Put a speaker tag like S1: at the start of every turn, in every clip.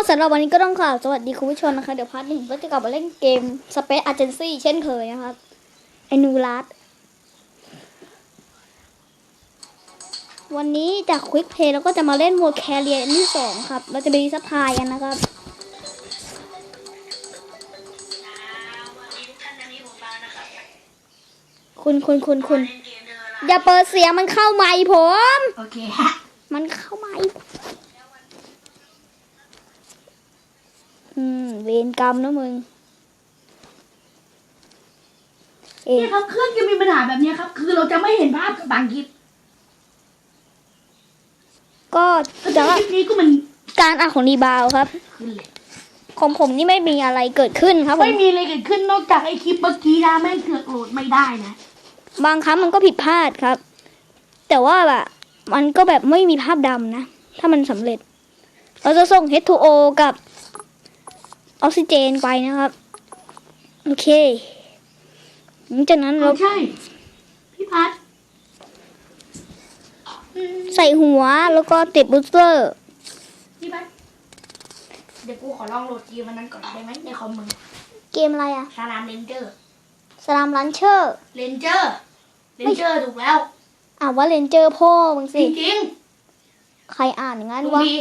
S1: สำหรับวันนี้ก็ต้องกล่าวสวัสดีคุณผู้ชมนะคะ เดี๋ยวพาร์ทหนึ่งก็จะกลับมาเล่นเกม Space Agency เช่นเคยนะครับไอนูรัสวันนี้จากควิกเพย์เราก็จะมาเล่นโหมดแคเรียนที่สองครับ เราจะไปซัพพลายกันนะครับ คุณคุณคุณคุณอย่าเปิดเสียงมันเข้าไมค์ผม
S2: โอเคฮะ
S1: มันเข้าไมค์ อืม เวรกรรมนะมึง เอ๊ะ
S2: นี่ครับเครื่องจะมีปัญหาแบบนี้ครับ คือเราจะไม่เห็นภาพกับบางคลิป
S1: ก็
S2: แต่
S1: จะว่า
S2: คลิปนี้ก็มัน
S1: การอ่านของรีบาวครับ
S2: ขึ้นเลย
S1: ของผมนี่ไม่มีอะไรเกิดขึ้นครับผ
S2: ไม่
S1: ม
S2: มีอะไรเกิดขึ้นนอกจากไอคลิปเมื่อกี้นะแม่งเสือกโหลดไม่ได้นะ
S1: บางครั้งมันก็ผิดพลาดครับ แต่ว่าแบบมันก็แบบไม่มีภาพดำนะ ถ้ามันสำเร็จ เราจะส่ง H2O กับ ออกซิเจนไปนะครับ โอเคหลังจากนั้นเรา
S2: ใช่พี่พัด
S1: ใส่หัวแล้วก็ติดบูสเตอร์
S2: พี่พัดเดี๋ยวกูขอลองโหลดเกมมันนั้นก่อนได้ไหมในคอมมึง
S1: เกมอะไรอะ
S2: สลามเรนเจอร์
S1: สลามลันเชอร์
S2: เรนเจอร์เรนเจอร์ถูกแล้ว
S1: อ่านว่าเลนเจอร์พ่อมึง
S2: จ
S1: สิ
S2: ริง
S1: ใครอ่านอย่าง
S2: ๆ
S1: นั้น
S2: ดู
S1: วะ
S2: ดี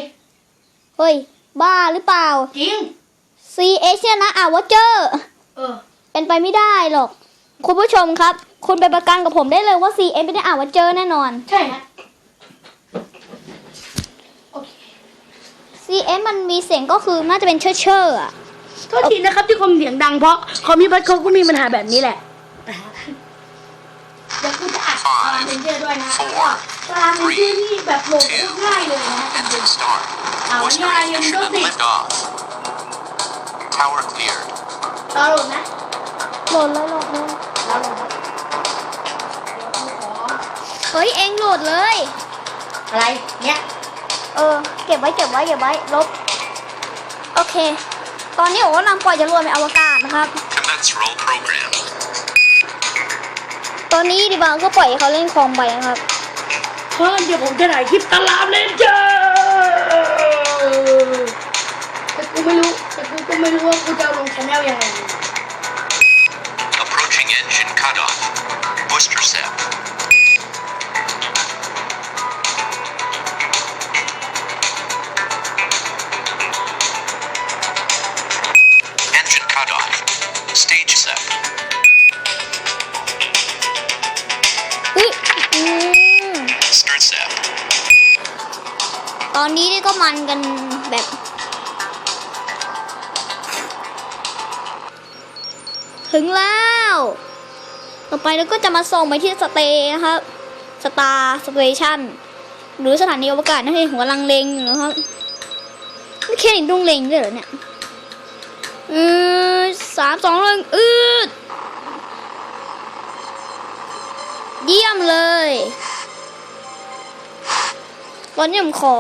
S1: เฮ้ย บ้าหรือเปล่า
S2: จริง
S1: C H เนี่ยนะอ่านว่าเจอ
S2: เออ
S1: เป็นไปไม่ได้หรอก คุณผู้ชมครับ คุณไปประกันกับผมได้เลยว่า C H ไม่ได้อ่านว่าเจอแน่นอน
S2: ใช่ฮะโอเค
S1: C H มันมีเสียงก็คือน่าจะเป็นเชอร์เชอร์อะ
S2: โทษทีนะครับที่คอมเสียงดังเพราะคอมพี่พัดเขาก็มีปัญหาแบบนี้แหละเดี๋ยวกูจะอัดสลามเรนเจอร์ด้วยนะ
S3: four,
S2: สลามเรนเจอร์นี่แบบโหลดง่ายเลยนะ
S3: Engine start.
S2: Ah,
S3: Booster
S2: yeah,
S3: ignition
S2: you
S3: and
S2: don't
S3: lift off. Tower cleared.
S2: เราโหลดนะ
S1: โหลดเลยโหลดเลย
S2: เราโหลดนะเดี๋ยวกูขอ
S1: เฮ้ยเองโหลดเลย
S2: อะไรเนี่ย
S1: เออ เก็บไว้เก็บไว้เก็บไว้ลบ โอเค ตอนนี้ผมกำลังปล่อยจรวดในอวกาศนะครับ
S3: Commence roll program.
S1: ตอนนี้ดีบางก็ปล่อยให้เขาเล่นคอมไปนะครับ
S2: เพราะงั้นเดี๋ยวผมจะถ่ายคลิปสลามเรนเจอร์แต่กูไม่รู้ แต่กูก็ไม่รู้ว่ากูจะเอาลงชแนลยังไง
S3: Approaching engine cutoff. Booster set. Engine cutoff. Stage set.
S1: อุ้ยอืม
S3: Booster set.
S1: ตอนนี้นี่ก็มันกัน อไปเราก็จะมาส่งไปที่สเตย์นะครับสตาร์สเตชันหรือสถานีอวกาศนั่นเองหัวลังเลงอยู่นะครับไม่แค่นี้ต้องเลงด้วยเหรอเนี่ยเออสามสองหนึ่งอืดเยี่ยมเลยตอนนี้ผมขอ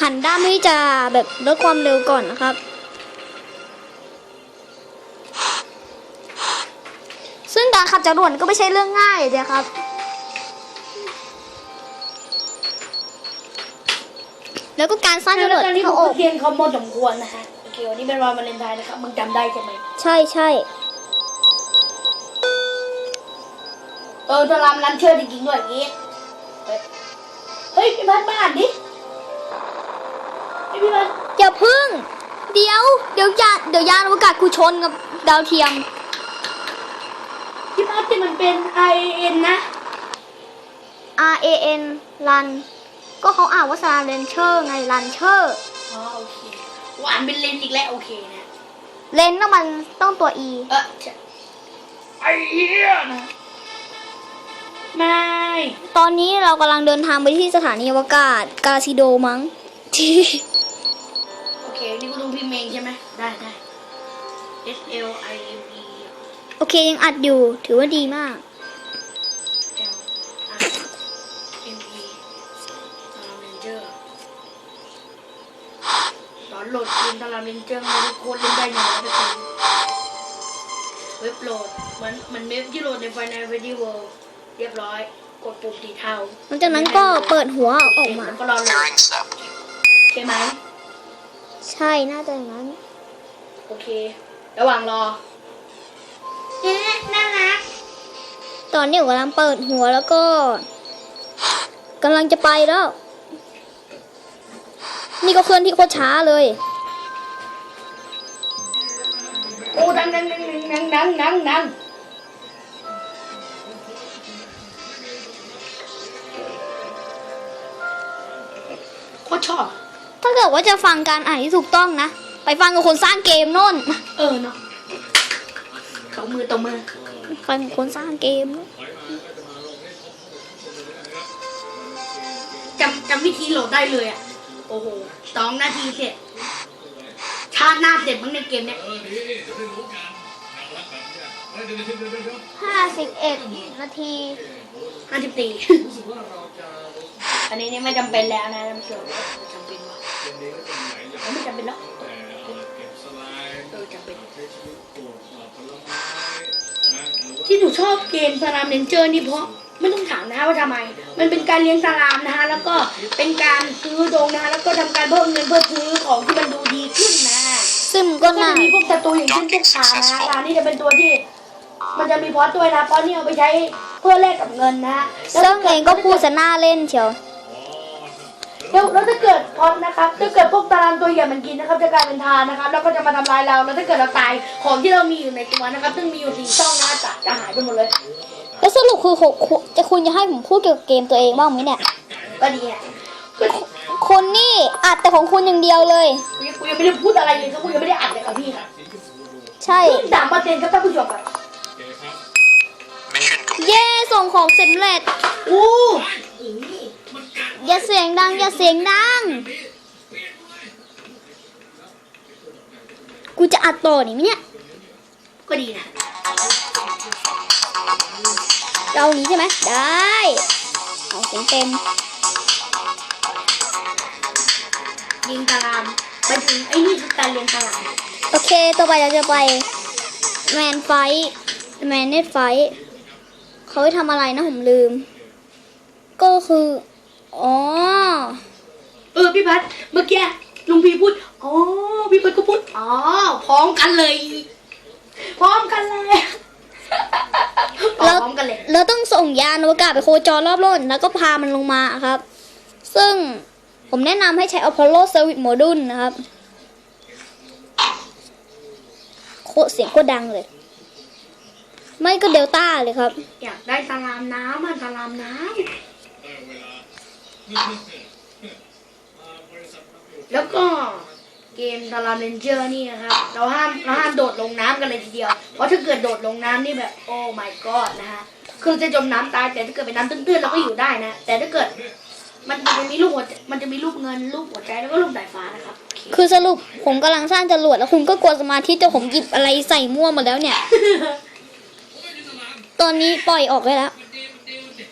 S1: หันด้ามให้จะแบบลดความเร็วก่อนนะครับ จรวดก็ไม่ใช่เรื่องง่ายเลยนะครับ แล้วก็การสร้างจร
S2: แล้ว
S1: วด
S2: ตอนนี้
S1: ที่
S2: ผ
S1: เขา
S2: ม
S1: อ
S2: ก็
S1: ก
S2: เทียนเขาหมดสมควรนะฮะโอเควันนี้เป็นวันวาเลนไทน์นะครับมึงจำได้ใช่ไหม
S1: ใช่ใช่
S2: เออสลามรันเชอร์จริงๆด้วยอย่างงี้เฮ้ยเฮ้ยพี่พัดบ้านดิเฮ้ยพี่พัด
S1: อย่าพึ่ง เดี๋ยว เดี๋ยวยานเดี๋ยวยานอวกาศกูชนกับดาวเทียม
S2: พี่พัด ที่มันเป็น I N นะ
S1: R A N รัน ก็เขาอ่านว่าซาเลนเชอร์ไงรันเชอร์
S2: อ๋อโอเคหวานเป็นเลนอีกแล้วโอเคนะ
S1: เลนต้องมันต้องตัว E
S2: เออใช่ไอ้เหี้ยนะไม่
S1: ตอนนี้เรากำลังเดินทางไปที่สถานีอวกาศกาซิโดมั้งที่
S2: โอเค นี่กูต้องพิมพ์เองใช่ไหมได้ได้ S L I M E
S1: โอ เคยังอัดอยู่ถือว่าดีมาก
S2: L I M E ตารางเรนเจอร์ตอนโหลดเกมตารางเรนเจอร์ไม่รู้โคตรเล่นได้ยังไงทุกคนเว็บโหลดเหมือนเหมือนเว็บที่โหลดในไฟในเวดีเวิลด์เรียบร้อย กดปุ่มสีเทา
S1: หลังจากนั้นก็เปิดหัวออกมา
S2: แล้วก็รอโหลด
S3: Fairing set.
S2: ใช่ไหม
S1: ใช่น่าจะอย่างนั้น
S2: โอเค ระหว่างรอ
S1: ตอนนี้ผมกำลังเปิดหัวแล้วก็กำลังจะไปแล้ว นี่ก็เคลื่อนที่โคตรช้าเลย
S2: โอ้ดังดังดังดังดังดังดังโคตรชอบ
S1: ถ้าเกิดว่าจะฟังการอ่านที่ถูกต้องนะ ไปฟังกับคนสร้างเกมโน่น
S2: เออเนาะตบมือตบมือ
S1: ฟังกับคนสร้างเกม
S2: จำจำวิธีโหลดได้เลยอะ โอ้โหสองนาทีเสร็จ ชาติหน้าเสร็จบ้างในเกมเนี้ย
S1: ห้าสิบเอ็ดนาที
S2: ห้าสิบสี่อันนี้นี่ไม่จำเป็นแล้วนะท่านผู้ชมไม่จำเป็นวะไม่จำเป็นแล้วเที่หนูชอบเกมสลามเลนเจอร์นี่เพราะไม่ต้องถามนะว่าทำไม มันเป็นการเลี้ยงสลามนะคะแล้วก็เป็นการซื้อดงนะคะแล้วก็ทำการเพิ่มเงินเพื่อซื้อของที่มันดูดีขึ้นนะ
S1: ซึ่งมัน
S2: ก็
S1: ก็
S2: จะ
S1: น่า
S2: มีพวกศัตรูอย่างเช่นพวกขานะขานี่จะเป็นตัวที่ มันจะมีพอสด้วยนะพอสนี่เอาไปใช้เพื่อแลกกับเงินนะแล้ว
S1: ซึ่งเองก็พูดจะน่าเล่นเชียว
S2: แล้วแล้วถ้าเกิดพอสนะครับถ้าเกิดพวกตารางตัวใหญ่มันกินนะครับ จะกลายเป็นทานนะครับ แล้วก็จะมาทำลายเราแล้วถ้าเกิดเราตายของที่เรามีอยู่ในตัวนะครับ ซึ่งมีอยู่สี่ช่องนะจะจะหายไปหมดเลย
S1: แล้วสรุปคือคุณจะคุณจะให้ผมพูดเกี่ยวกับเกมตัวเองบ้างไหมเนี่ย
S2: ก็ดีอะก็
S1: คุณนี่อัดแต่ของคุณอย่างเดียวเลย
S2: กูยังไม่ได้พูดอะไรเลยครับกูยังไม่ได้อัดเลยครับพี่ครับ
S1: ใช่
S2: สามเปอร์เซ็นต์ครับท่านผู้ชมครับ
S3: Mission complete.
S1: เย่ส่งของสำเร็จ
S2: อู้
S1: อย่าเสียงดัง อย่าเสียงดัง กูจะอัดต่อนี่ไหมเนี่ย
S2: ก็ดีนะ
S1: เราอย่างนี้ใช่ไหมได้ เอาเสียงเต็ม
S2: ยิงตารางไปถึงไอ้นี่คือการเรียนตาราง
S1: โอเค ต่อไปเราจะไปแมนไฟแมนเน็ตไฟเขาให้ทำอะไรนะผมลืม ก็คือ อ๋อ
S2: เออพี่พัดเมื่อกี้ลุงพีพูดอ๋อพี่พัดก็พูดอ๋อพร้อมกันเลย พร้อมกันเลยพ
S1: แล้ว
S2: ร้อมกันเลย
S1: เราต้องส่งยานอวกาศไปโคจรรอบโลกแล้วก็พามันลงมาครับ ซึ่งผมแนะนำให้ใช้ Apollo Service Module นะครับ โคตรเสียงโคตรดังเลย ไม่ก็เดลต้าเลยครับ
S2: อยากได้ตารางน้ำมันตารางน้ำ แล้วก็เกมตารางเรนเจอร์นี่นะครับ เราห้ามเราห้ามโดดลงน้ำกันเลยทีเดียว เพราะถ้าเกิดโดดลงน้ำนี่แบบโอ้ my god นะฮะ คือจะจมน้ำตายแต่ถ้าเกิดเป็นน้ำตื้นๆเราก็อยู่ได้นะ แต่ถ้าเกิดมันมันจะมีรูปหัวใจมันจะมีรูปเงินรูปหัวใจแล้วก็รูปสายฟ้านะครับโอเค
S1: คือสรุปผมกำลังสร้างจรวดแล้วคุณก็กลัวสมาธิจนผมหยิบอะไรใส่มั่วหมดแล้วเนี่ย ตอนนี้ปล่อยออกไปแล้ว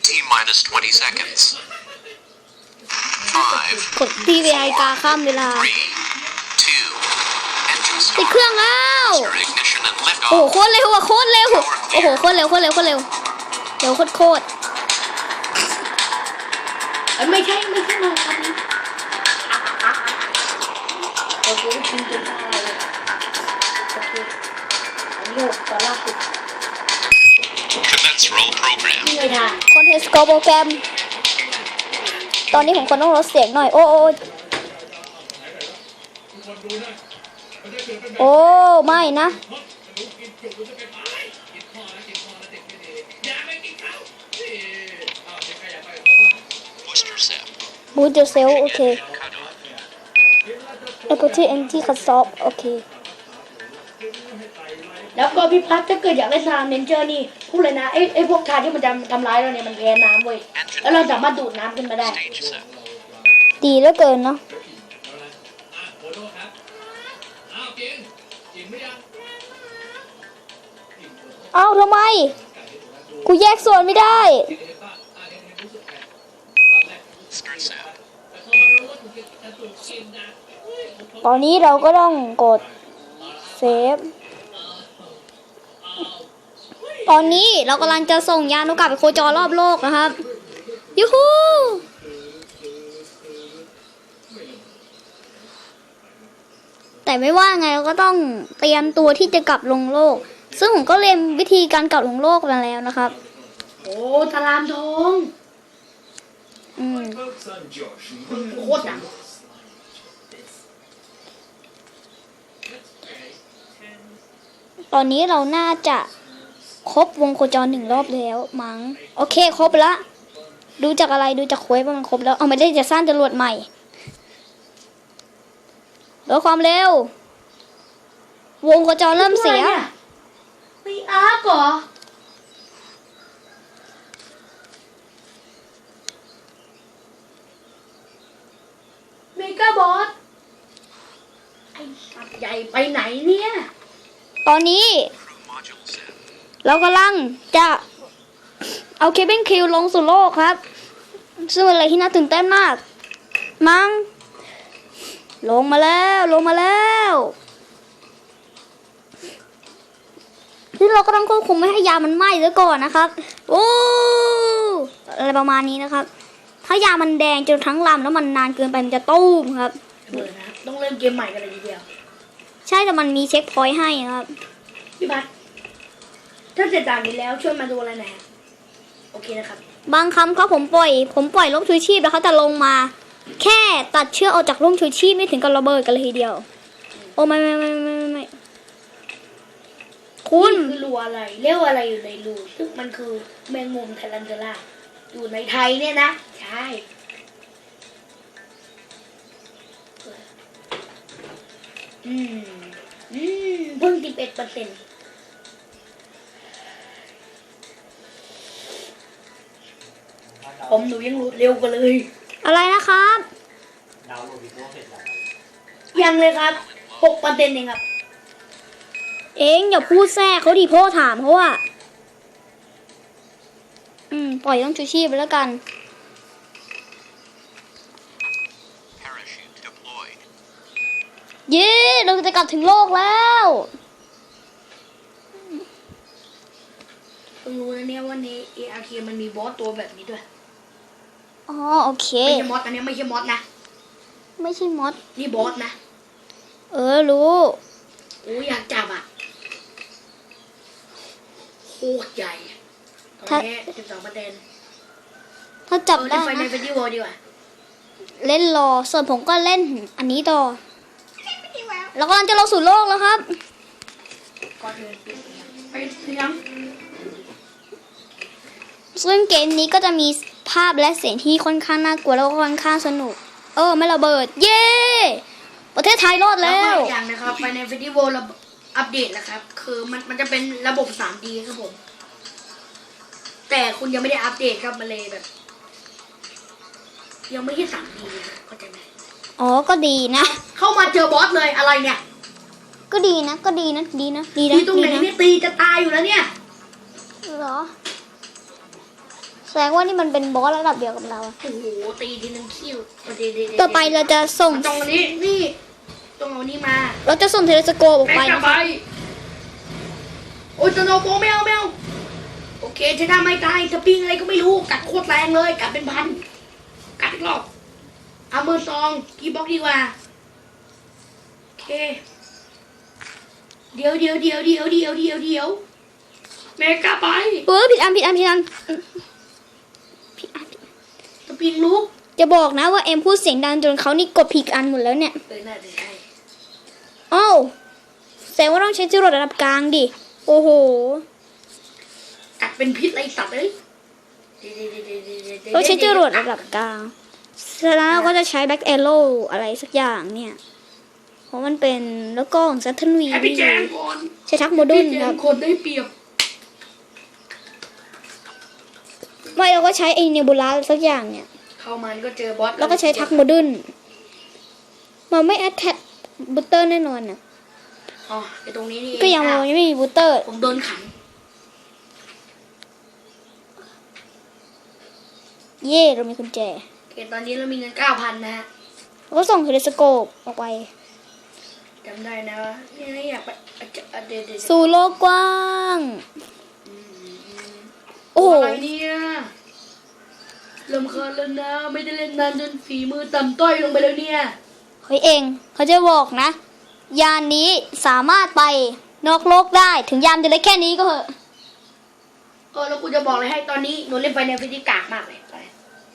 S3: T minus 20 seconds. Five,
S1: กดทีวีไอกาข้ามเวลา
S3: three, two, engine
S1: ติด
S3: start.
S1: เครื่องแล้ว
S3: Booster ignition and
S1: โอ้โห
S3: liftoff.
S1: โคตรเร็วอะโคตรเร็ว โอ้โหโคตรเร็วโคตรเร็วโคตรเร็วเร็วโคตรโคตร
S2: เอ้ยไม่ใช่ไม่ใช่มาครับนี่โอเคกินจนตายเลยโอเคอันนี้หกตอนแรกคือ
S3: Commence roll program.
S2: นี่เลยทาน
S1: คอนเทสโกโปรแกรม ตอนนี้ผมคนต้องลดเสียงหน่อย โอ้โอ้โอ้ไม่นะ
S3: Booster set.
S1: บูตเซลโอเค
S3: Cut off.
S1: ไอโปรที่เอนที่คัดซอฟโอเค
S2: แล้วก็พี่พัดถ้าเกิดอยากเล่นสนามเนนเจอร์นี่พูดเลยนะไอ้ไอ้พวกทานที่มันจะทำร้ายเราเนี่ยมันแพ้น้ำเว้ยแล้วเราสามารถดูดน้ำขึ้นมาได้
S1: ดีเหลือเกินเนาะเอาทำไม กูแยกส่วนไม่ได้ตอนนี้เราก็ต้องกดเซฟ ตอนนี้เรากำลังจะส่งยานอวกาศไปโคจรรอบโลกนะครับ ยูฮูแต่ไม่ว่าไงเราก็ต้องเตรียมตัวที่จะกลับลงโลก ซึ่งผมก็เรียนวิธีการกลับลงโลกมาแล้วนะครับ
S2: โอ้ตารามทอง
S1: อืม
S2: โคตรดัง
S1: ตอนนี้เราน่าจะ ครบวงโคจรหนึ่งรอบแล้วมั้งโอเค ครบละ ดูจากอะไรดูจากเควสว่ามันครบแล้วเอาไม่ได้จะสร้างจรวดใหม่ลดความเร็ว วงโคจรเริ่มเสีย
S2: ไม่อาร์กเหรอเมกาบอสไอ้สัตว์ใหญ่ไปไหนเนี่ย
S1: ตอนนี้
S3: Crew module set.
S1: เรากำลังจะเอาเคบินคิวลงสู่โลกครับ ซึ่งเป็นอะไรที่น่าตื่นเต้นมาก มั้ง ลงมาแล้ว ลงมาแล้วที่เราก็ต้องควบคุมไม่ให้ยามันไหม้ซะก่อนนะครับ โอ้อะไรประมาณนี้นะครับ ถ้ายามันแดงจนทั้งลำแล้วมันนานเกินไปมันจะตู้มครับ
S2: เบื่อนะต้องเริ่มเกมใหม่กันเลยทีเดียว
S1: ใช่แต่มันมีเช็คพอยต์ให้ครับ
S2: พี่บัส ถ้าเสร็จจากนี้แล้วช่วยมาดูอะไรหน่อยฮะโอเคนะครับ
S1: บางคำเขาผมปล่อย ผมปล่อยร่มชูชีพแล้วเขาจะลงมา แค่ตัดเชือกออกจากร่มชูชีพไม่ถึงกับระเบิดกันเลยทีเดียว โอ้ไม่ไม่ไม่ไม่ไม่ไม่คุณ
S2: นี่คือรูอะไรเรียกว่าอะไรอยู่ในรูซึ่งมันคือแมงมุมไทรันเจล่าอยู่ในไทยเนี่ยนะ ใช่อืมอืมเพิ่งสิบเอ็ดเปอร์เซ็นต์ ผมหนูยังรู้เร็วกว่าเลย
S1: อะไรนะครับ
S2: ยังเลยครับหกเปอร์เซ็นต์เองครับ
S1: เองอย่าพูดแทรกเขาดิพ่อถามเขาว่า อืม ปล่อยร่มชูชีพไปแล้วกัน
S3: Parachute deployed.
S1: เย้เราจะกลับถึงโลกแล้ว
S2: เพิ่งรู้นะเนี่ยว่าใน ARK มันมีบอสตัวแบบนี้ด้วย
S1: อ๋อโอเค
S2: ไม่ใช่มอสอันนี้ไม่ใช่มอสนะ
S1: ไม่ใช่มด
S2: นี่บอสนะ
S1: เออรู้
S2: โอ้ยอยากจับอะโคตรใหญ่ตอนนี้สิบสองเปอร์เซ็นต์
S1: ถ้าจับ
S2: เออ
S1: ได้
S2: เล่นไฟใน
S1: นะ
S2: เฟสติวัลดีกว่า
S1: เล่นรอ ส่วนผมก็เล่นอันนี้ต่อแล้วก็กำลังจะลงสู่โลกแล้วครับ
S2: ก่อนอื่นปิดเสียงไปเสียง
S1: ซึ่งเกมนี้ก็จะมี ภาพและเสียงที่ค่อนข้างน่ากลัวแล้วก็ค่อนข้างสนุก เออ ไม่ระเบิด เย้ ประเทศไทยรอด
S2: แล้
S1: แล้วว
S2: ก็อีกอย่างนะครับไฟในเฟสติวัลอัปเดตนะครับ คือมันมันจะเป็นระบบ 3D ครับผม แต่คุณยังไม่ได้อัปเดตครับมันเลยแบบ ยังไม่ใช่ 3D ครับเข้าใจไหม
S1: อ๋อ ก็ดีนะ
S2: เข้ามาเจอบอสเลยอะไรเนี่ย
S1: ก็ดีนะ ก็ดีนะ ดีนะ ดีนะ
S2: ที่ตรงไหน
S1: ดีะ
S2: เนี่ยตีจะตายอยู่แล้วเนี่ย
S1: เหรอ แสดงว่านี่มันเป็นบอสระดับเดียวกับเราอะ
S2: โอ้โหตีทีนึงคิวเดี๋ยวเดี๋ยวเดี๋ยว
S1: ต่อไปเราจะส่ง
S2: ตรงนี้นี่ตรงเอานี้มา
S1: เราจะส่งเทเลสโกปออก
S2: ไป
S1: ไป
S2: กลับ
S1: นะ
S2: ไป
S1: คะ
S2: โอ้ยจะโนโปไม่เอาไม่เอาโอเคจะทำไม่ตายจะปิ้งอะไรก็ไม่รู้กัดโคตรแรงเลยกัดเป็นพันกัดอีกรอบเอามือซองกีบ็อกดีกว่าโอเค เดี๋ยวเดี๋ยวเดี๋ยวเดี๋ยวเดี๋ยวเดี๋ยวเดี๋ยวแม่กลับไป
S1: เออผิดอันผิดอันผิดอันผิดอัน
S2: จะ ปิ้งลุก
S1: จะบอกนะว่าเอ็มพูดเสียงดังจนเขานี่กดผิดอันหมดแล้วเนี่ย
S2: เออน่าจะใช่
S1: อ้าวแสดงว่าต้องใช้จรวดระดับกลางดิ โอ้โห
S2: กัดเป็นพิษอะไรสัตว์เอ้ยเดี๋ยวเดี๋ยวเดี๋ยวเดี๋ยวเดี๋ยวเดี๋ยว
S1: ต้องใช้จรวดระดับกลางแล้วเราก็จะใช้แบ็กเอโร่อะไรสักอย่างเนี่ย เพราะมันเป็นแล้วก็ของซัตเทนวี
S2: ให้พี่แจงก่อน
S1: ใช้ทักโมดุ
S2: พี่
S1: ล
S2: แจ
S1: ครั
S2: ง
S1: บ
S2: คนได้เปรียบ
S1: ไม่เราก็ใช้ไอเนบูลาสักอย่างเนี่ย
S2: เข้ามันก็เจอบอส
S1: แล้วก็ใช้ทักโมดุลมันไม่แอดแท็บูเตอร์แน่นอนนะ
S2: อ๋อไอตรงนี้นี่เอ
S1: ก็ยัง
S2: อ้าว
S1: ยังไม่มีบูเตอร์
S2: ผมโดนขัง
S1: เย่เรามีกุญแจ
S2: โอเคตอนนี้เรามีเงินเก้าพันนะฮะ
S1: แล้วก็ส่งเทเลสโกปออกไป
S2: จำได้นะว่าเนี่ยอยากไปอะจะอะเดี๋ยวเดี๋ยวเดี๋ยว
S1: สู่โลกกว้าง โอ้โห
S2: อะไรเนี่ยลำคาญแล้วนะ ไม่ได้เล่นนานจนฝีมือต่ำต้อยลงไปแล้วเนี่ย
S1: เฮ้ยเองเขาจะบอกนะ ยานนี้สามารถไปนอกโลกได้ถึงยานจะเล็กแค่นี้ก็เหอะ
S2: เออแล้วกูจะบอกเลยให้ตอนนี้หนูเล่นไปในพิธีกากมากเลยไป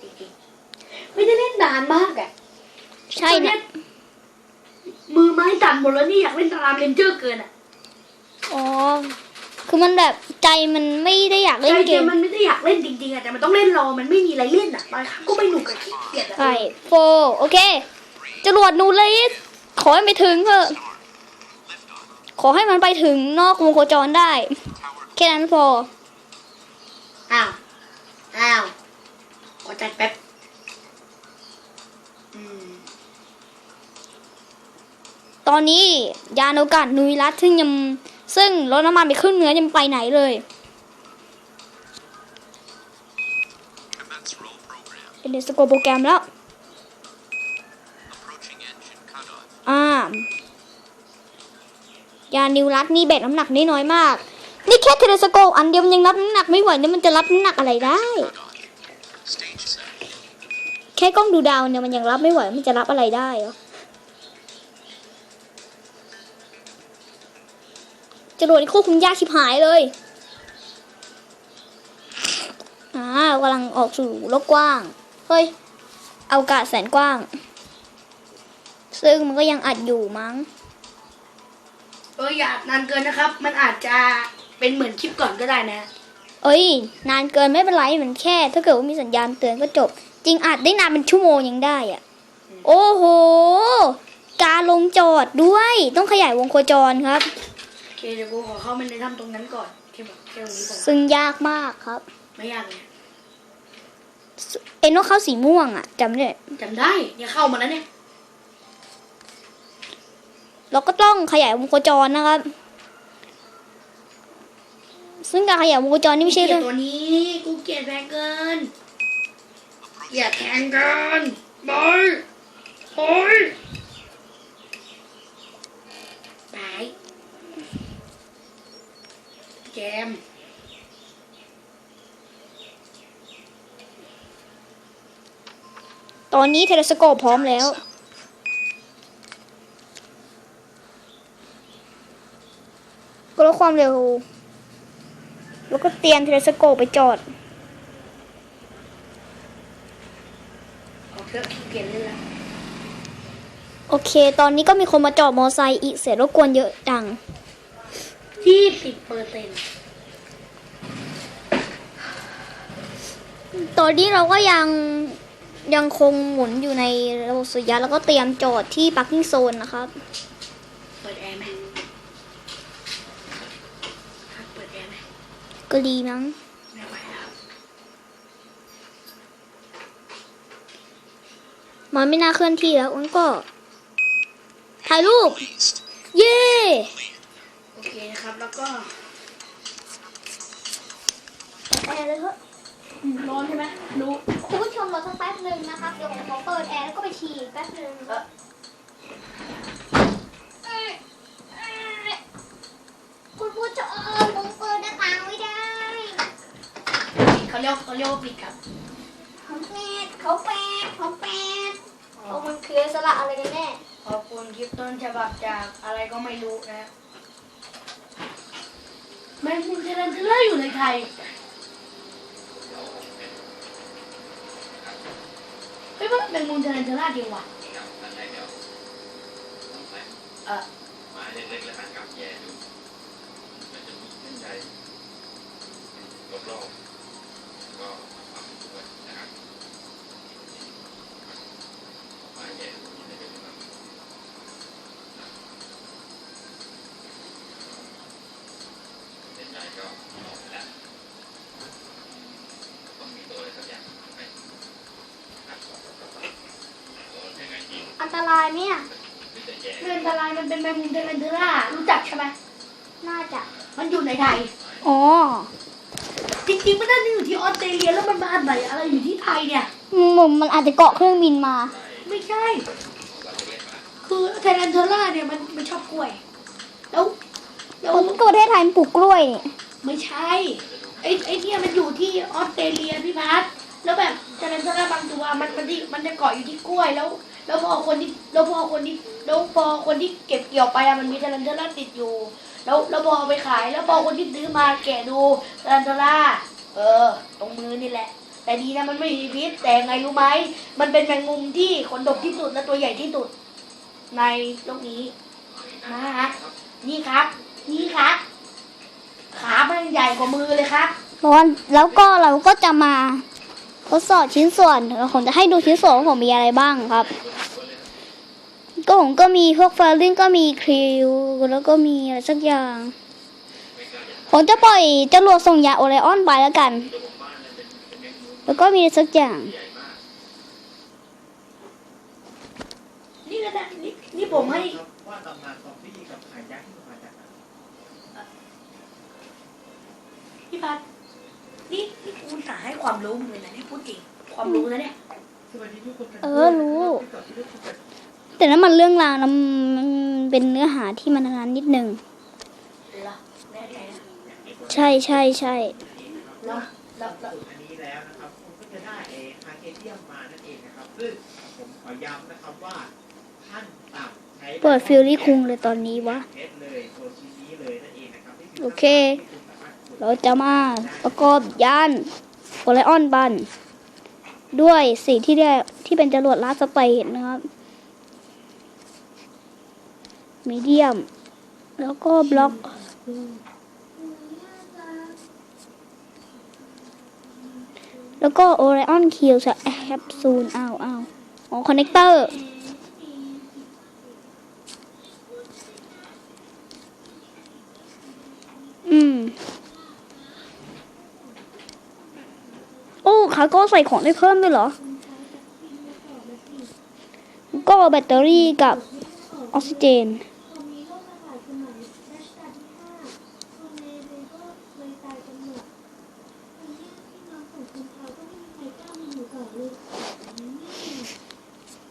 S2: จริงๆไม่ได้เล่นนานมากอะ
S1: ใช่
S2: ตอน
S1: นะ
S2: เนี้ยมือไม้สั่นหมดแล้วนี่อยากเล่นตารางเลนเจอร์เกินอะ
S1: อ๋อ คือมันแบบใจมันไม่ได้อยากเล่น
S2: ใจ
S1: เก
S2: เกม
S1: ม
S2: มันไม่ได้อยากเล่นจริงๆอะแต่มันต้องเล่นรอ มันไม่มีอะไรเล่นอะบางครั้งก็ไม่หนุกอะขี้เกียจอะ
S1: ใช่โฟโอเคจรวดนูเลยขอให้ไปถึงเถอะ
S3: Lift off.
S1: ขอให้มันไปถึงนอกวงโคจรได้
S3: Tower
S1: แค่นั้นพอ
S2: อ้าว อ้าวขอจัดแป๊บอืม
S1: ตอนนี้ยานอวกาศนุยรัตซึ่งยัง ซึ่งรถน้ำมันไปครึ่งเนื้อยังไปไหนเลย
S3: roll
S1: เป็นเดสโกโปรแกรมแล้วอ่ายานิวรัตนี่แบกน้ำหนักได้น้อยมาก นี่แค่เทเลสโกปอันเดียวมันยังรับน้ำหนักไม่ไหวเนี่ยมันจะรับน้ำหนักอะไรได้ แค่กล้องดูดาวเนี่ยมันยังรับไม่ไหวมันจะรับอะไรได้เหรอ จรวดนี่ควบคุมยากชิบหายเลย อ่ากำลังออกสู่โลกกว้าง เฮ้ยอากาศแสนกว้าง ซึ่งมันก็ยังอัดอยู่มั้ง
S2: เอออย่านานเกินนะครับ มันอาจจะเป็นเหมือนคลิปก่อนก็ได้นะ
S1: เอ้ย นานเกินไม่เป็นไรมันแค่ ถ้าเกิดว่ามีสัญญาณเตือนก็จบ จริงอัดได้นานเป็นชั่วโมงยังได้อะโอ้โห การลงจอดด้วย ต้องขยายวงโคจรครับ
S2: โอ เคเดี๋ยวกูขอเข้าไปในถ้ำตรงนั้นก่อนแค่แบบแค่ตรงนี้ก่อน
S1: ซึ่งยากมากครับ
S2: ไม่ยากเลย
S1: เอ็นว่าเขาสีม่วงอะจำได้
S2: จำได้เนี่ยเข้ามาแล้วเนี่ย
S1: เราก็ต้องขยายวงโคจรนะครับ ซึ่งการขยายวงโคจรนี่ไม่ใช่
S2: กูเกลี
S1: เรื่
S2: ย
S1: อ
S2: ด
S1: ง
S2: ตัวนี้ กูเกลียดแพงเกินเกลียดแพงเกินบอยโอ้ยไป แจม
S1: ตอนนี้เทเลสโกปพร้อมแล้ว ก็ลดความเร็ว แล้วก็เตรียมเทเลสโกปไปจอด
S2: ออกเถอะขี้เกียจเล่นละ
S1: โอเค ตอนนี้ก็มีคนมาจอดมอไซค์อีกเสียรบกวนเยอะจัง
S2: ยี่สิบเปอร์เซ็นต์
S1: ตอนนี้เราก็ยังยังคงหมุนอยู่ในระบบสุริยะแล้วก็เตรียมจอดที่ parking zone นะครับ
S2: เปิดแอร์ไหมครับเปิดแอร์ไหม
S1: ก็ดีมั้ง
S2: ไม่ไหวแล้ว
S1: มันไม่น่าเคลื่อนที่แล้วงั้นก็ ถ่ายรูป
S3: Released.
S1: เย้
S2: โอเคนะครับ แล้วก็
S1: แอร์เลยเถอะ
S2: ร้อนใช่ไหมรู้
S1: คุณผู้ชมรอสักแป๊บหนึ่งนะครับ เดี๋ยวผมขอเปิดแอร์แล้วก็ไปฉี่แป๊บหนึ่ง
S2: เออ
S1: คุณผู้ชมผมเปิดหน้าต่างไม่ได้
S2: เขาเรียกเขาเรียกว่าปิดครับ
S1: เขาแปดเขาแปดเขาแปดเอามันคือสระอะไรกันแน่
S2: ขอบคุณคลิปต้นฉบับจากอะไรก็ไม่รู้นะ แมงมุมเทเลนเทเลอร์อยู่ในไทยเฮ้ยว่าแมงมุมเทเลนเทเลอร์จริงว่ะเออ
S4: ม้เล็กๆแล้วหันกลับแย่ดูมันจะมีเส้นใยรอบๆก็ทำด้วยนะครับม้แย่ รายไห
S1: มอะ
S4: หรือจะแย่
S2: เรื่องอะไรมันเป็นแมงมุมเทเลนเทเลอร์รู้จักใช่ไหม
S1: น่าจะ
S2: มันอยู่ในไทย
S1: อ๋อ
S2: จริงๆมันน่าจะอยู่ที่ออสเตรเลียแล้วมันมาอาศัยอะไรอยู่ที่ไทยเนี่ย
S1: มุมมันอาจจะเกาะเครื่องบินมา
S2: ไม่ใช่ คือเทเลนเทเลอร์เนี่ยมันมันชอบกล้วย แล้วแล้ว
S1: ผมก็ประเทศไทยมันปลูกกล้วยนี่
S2: ไม่ใช่ไอ้ไอ้เนี่ยมันอยู่ที่ออสเตรเลียพี่พัทแล้วแบบเทเลนเทเลอร์บางตัวมันมันที่มันจะเกาะอยู่ที่กล้วยแล้ว แล้วพอคนที่แล้วพอคนที่แล้วพอคนที่เก็บเกี่ยวไปอะมันมีทารันเทล่าติดอยู่ แล้วแล้วพอเอาไปขาย แล้วพอคนที่ซื้อมาแกะดูทารันเทล่าเออ ตรงมือนี่แหละ แต่ดีนะมันไม่มีพิษแต่ไงรู้ไหมมันเป็นแมงมุมที่ขนดกที่สุดและตัวใหญ่ที่สุด ในโลกนี้นะฮะนี่ครับ นี่ครับ ขามันใหญ่กว่ามือเลยครับ
S1: ร้อนแล้วก็เราก็จะมา ทดสอบชิ้นส่วนแล้วผมจะให้ดูชิ้นส่วนว่าผมมีอะไรบ้างครับ ก็ผมก็มีพวกเฟลลิ่งก็มีคริวแล้วก็มีอะไรสักอย่างผมจะปล่อยจรวดส่งยาโอไลออนไปแล้วกัน แล้วก็มีอะไรสักอย่าง
S2: นี่ก็ได้นี่นี่ผมให้
S4: ว่าตำนานซอมบี้กับข่ยักษ์ที่มาจาก
S2: พี่พัด นี่นี่คุณสาให้ความรู้มึงเลยนะที่พูดจริง ความรู้นะเนี่ย
S4: สวัสดีทุกคนกัน
S1: เออรู้ แต่นั้นมันเรื่องราวนะมันเป็นเนื้อหาที่มันนานนิดนึง
S2: เหรอแน่ใจนะ
S1: ใช่ใช่ใช่
S2: แล้วแล้วแล้ว
S4: อันนี้แล้วนะครับคุณก็จะได้เอคาเกเทียมมานั่นเองนะครับซึ่งผมขอย้ำนะครับว่าท่านต่ำใช้
S1: เปิดฟิลลี่คุงเลยตอนนี้วะ
S4: เพชรเลยตัวชิ้นนี้เลยนั่นเองนะครับที่
S1: โอเค เราจะมาประกอบยานโอไลออนบัน ด้วยสิ่งที่ได้ที่เป็นจรวดลาสเตนนะครับมีเดียม แล้วก็บล็อก แล้วก็โอไรออนคิวจะแคปซูลอ้าวอ้าวอ๋อคอนเนคเตอร์อืม อ้คาร์โก้ใส่ของได้เพิ่มด้วยเหรอ ก็แบตเตอรี่กับออกซิเจน
S5: พอมีโรคระบาดสมัยรัชกาลที่ห้าคนในเลยก็เลยตายกันหมดคนญาติพี่น้องของคุณเขาก็ไม่มีใครกล้ามาอยู่ก่อนเลยนี่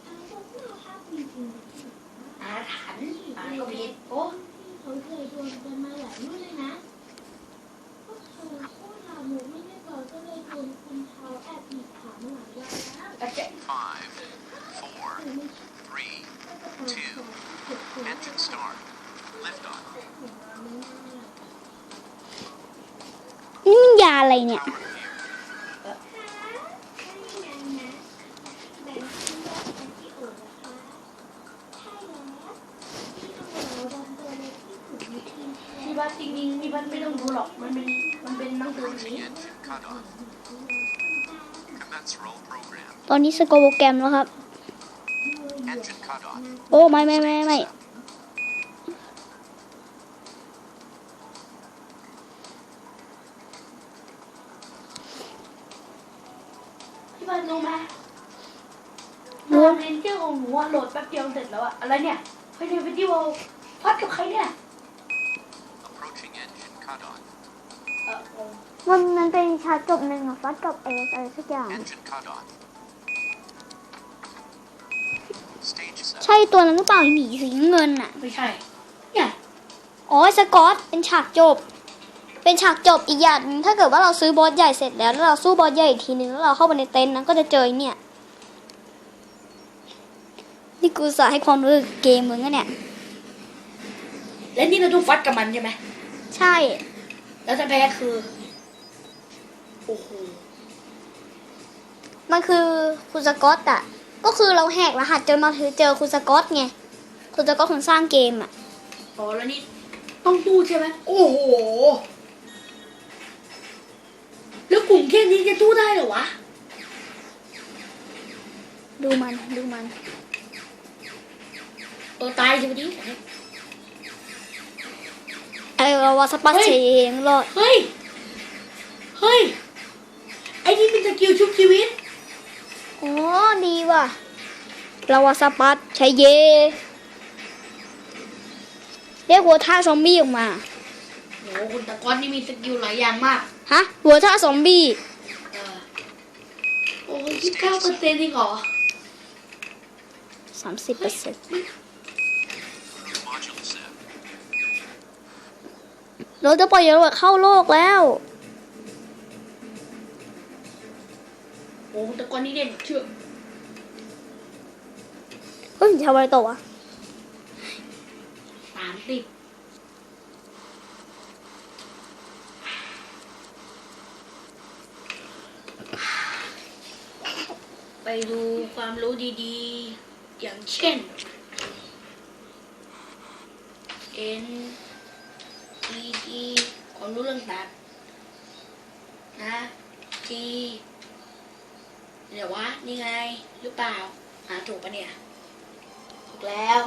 S5: ทางพวกเราภาพจริงๆ
S2: อาถรรพ์อ่านก็ผิดโอ้
S5: ที่เขาเคยโดนกันมาหลายรุ่นเลยนะพวกเธอพูดลามกไม่เรียบร้อยก็เลยโดนคุณเขาแอบหยิบขามาหลายวันแล้ว
S2: อาจจะ
S3: Five, four,
S5: แต่ไม่
S3: three,
S5: ก็จะพาสอบเก็บตัว
S3: engine start. Liftoff.
S1: นี่มันยาอะไรเนี่ย
S3: Power clear.
S2: พี่พัดจริงๆพี่พัดไม่ต้องดูหรอก มัน เป็นมันเป็นหนังสือ
S3: Approaching
S2: นี้
S3: engine cutoff. Commence roll program.
S1: ตอนนี้สโกโปรแกรมแล้วครับ
S3: Engine cutoff.
S1: โอ้ไม่ไม่ไม่ไม่
S2: พี่พัดรู้ไหม
S1: รู้
S2: เรนเจอร์ของหนูอะโหลดแป๊บเดียวเสร็จแล้วอะอะไรเนี่ยไปเทวิดีโอพัดกับใครเนี่ย
S3: Approaching engine cutoff.
S2: เอองง
S1: มันมันเป็นชาร์จจบหนึ่งอะฟัดกับเอสอะไรสักอย่าง
S3: Engine cutoff. Stage set.
S1: ใช่ตัวนั้นหรือเปล่าไอ้หมีสีน้ำเงินอะ
S2: ไม่ใช่ เนี่ย
S1: อ๋อสกอตเป็นฉากจบ เป็นฉากจบอีกอย่างหนึ่งถ้าเกิดว่าเราซื้อบอสใหญ่เสร็จแล้วแล้วเราสู้บอสใหญ่อีกทีนึงแล้วเราเข้าไปในเต็นท์นั้นก็จะเจอไอ้เนี่ย นี่กูสาให้ความรู้กับเกมมึงอะเนี่ย
S2: และนี่เราต้องฟัดกับมันใช่ไหม
S1: ใช่
S2: แล้วถ้าแพ้คือ โอ้โห
S1: มันคือคุณสกอตอะก็คือเราแหกรหัสจนมาถือเจอคุณสกอตไง คุณสกอตคนสร้างเกมอะ
S2: อ๋อ แล้วนี่ต้องตู้ใช่ไหม โอ้โห แล้วกลุ่มแค่นี้จะตู้ได้เหรอวะ
S1: ดูมัน ดูมัน
S2: เออตายจะไปดิ
S1: ไอ เราวาสปัสเชงรอด
S2: เฮ้ย เฮ้ย ไอ้นี่เป็นสกิลชุบชีวิต
S1: อ๋อ ดีว่ะเราวาสปัสใช้เย เรียกหัวท่าซอมบี้ออกมา
S2: โห คุณตะกอนนี่มีสกิลหลายอย่างมาก
S1: ฮะ หัวท่าซอมบี้
S2: เออ โอ้ยยี่สิบเก้าเปอร์เซ็นต์นี่เหรอ
S1: สามสิบเปอร์เซ็นต์
S3: Module set.
S1: เราจะปล่อยจรวดเข้าโลกแล้ว
S2: โอ้คุณตะกอนนี่เด่นเชื่อ
S1: เฮ้ยทำอะไรต่อวะ
S2: สามสิบไปดูความรู้ดีๆ อย่างเช่น N E T ความรู้เรื่องตัด นะ G เดี๋ยววะ นี่ไง หรือเปล่า หาถูกปะเนี่ย ถูกแล้ว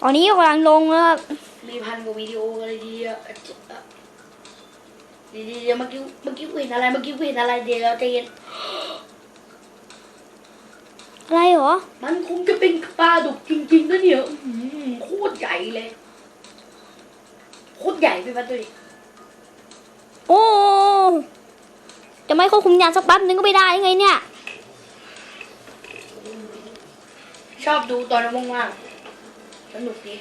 S1: ตอนนี้กำลังลงแล้วครับ
S2: มีพันกว่าวิดีโอกันเลยทีเดียวเอ่อเอ่อเดี๋ยวเดี๋ยวเดี๋ยวเมื่อกี้เมื่อกี้กูเห็นอะไรเมื่อกี้กูเห็นอะไรเดี๋ยวใจเย็น
S1: อะไรเหรอ
S2: มันคงจะเป็นปลาดุกจริงๆนะเนี่ยอื้อหือโคตรใหญ่เลยโคตรใหญ่ไปปะตัวนี้
S1: โอ้จะไม่ควบคุมยานสักแป๊บนึงก็ไม่ได้ยังไงเนี่ย
S2: ชอบดูตอนว่างๆสนุกดี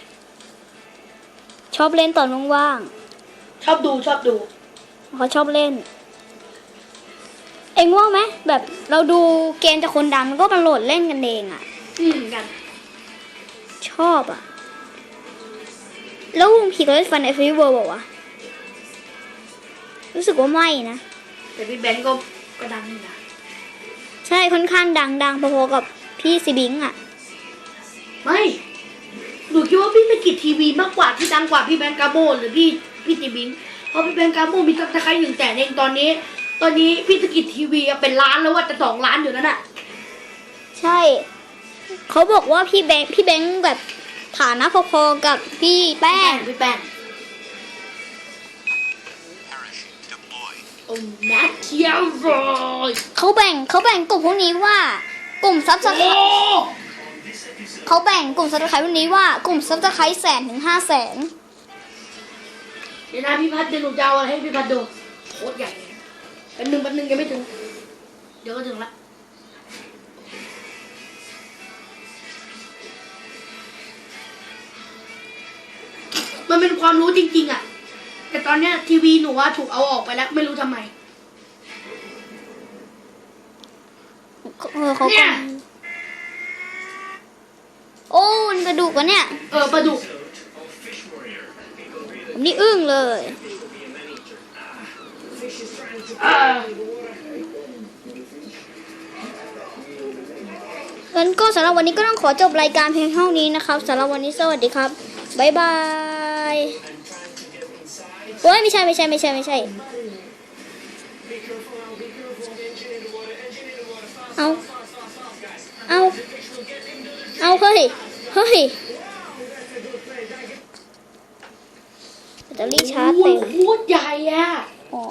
S1: ชอบเล่นตอนว่าง
S2: ชอบดูชอบดู
S1: ๆเขาชอบเล่น เอ็งว่างไหมแบบเราดูเกมจากคนดังแล้วก็มาโหลดเล่นกันเองอะ
S2: อืมกัน
S1: ชอบอะ แล้ววงผีก็เล่นฟันไอฟิวเวอร์บอกว่าวะรู้สึกว่าไม่นะ
S2: แต่พี่แบงก์ก็ก็ดังนี่นะ
S1: ใช่ค่อนข้างดังดังพอๆกับพี่ซีบิงอะ
S2: ไม่หนูคิดว่าพี่สกิจทีวีมากกว่าที่ดังกว่าพี่แบงก์กาโมหรือพี่พี่ติบิงเพราะพี่แบงก์กาโมมีตักตะไคร้หนึ่งแต่เองตอนนี้ ตอนนี้พี่สกิจทีวีอะเป็นล้านแล้วว่าจะสองล้านอยู่นั่นน่ะ
S1: ใช่ เขาบอกว่าพี่แบงค์พี่แบงค์แบบ ฐานะพอๆกับพี่แป้ง
S2: พี่แป้ง
S3: Parachute deployed.
S2: โอ้นักเที่ยวรอย
S1: เขาแบ่งเขาแบ่งกลุ่มพวกนี้ว่ากลุ่มซับสไคร
S2: โอ้
S1: ต์เขาแบ่งกลุ่มซับสไครต์พวกนี้ว่ากลุ่มซับสไครต์แสนถึงห้าแสน
S2: เดี๋ยวนะพี่พัดเดี๋ยวหนูจะเอาอะไรให้พี่พัดดูโคตรใหญ่เลยเป็นหนึ่งเป็นหนึ่งยังไม่ถึง เดี๋ยวก็ถึงละ มันเป็นความรู้จริง ๆ อะ แต่ตอนเนี้ยทีวีหนูว่าถูกเอาออกไปแล้ว ไม่รู้ทำไม
S1: เออเขา
S2: เนี่
S1: ก็
S2: ย
S1: โอ้นี่กระดูกวะเนี่ย
S2: เออปลาดุก
S1: ผมนี่อึ้งเลย
S2: เออ
S1: งั้นก็สำหรับวันนี้ก็ต้องขอจบรายการเพียงเท่านี้นะครับสำหรับวันนี้สวัสดีครับ บ๊ายบาย โอ้ยไม่ใช่ไม่ใช่ไม่ใช่ไม่ใช่ เอา เอา เอาเฮ้ย เฮ้ยแบตเตอรี่ชาร์จ
S2: โอ้
S1: เต็
S2: ย
S1: ม
S2: โคตรใหญ่อะ
S1: อ๋อ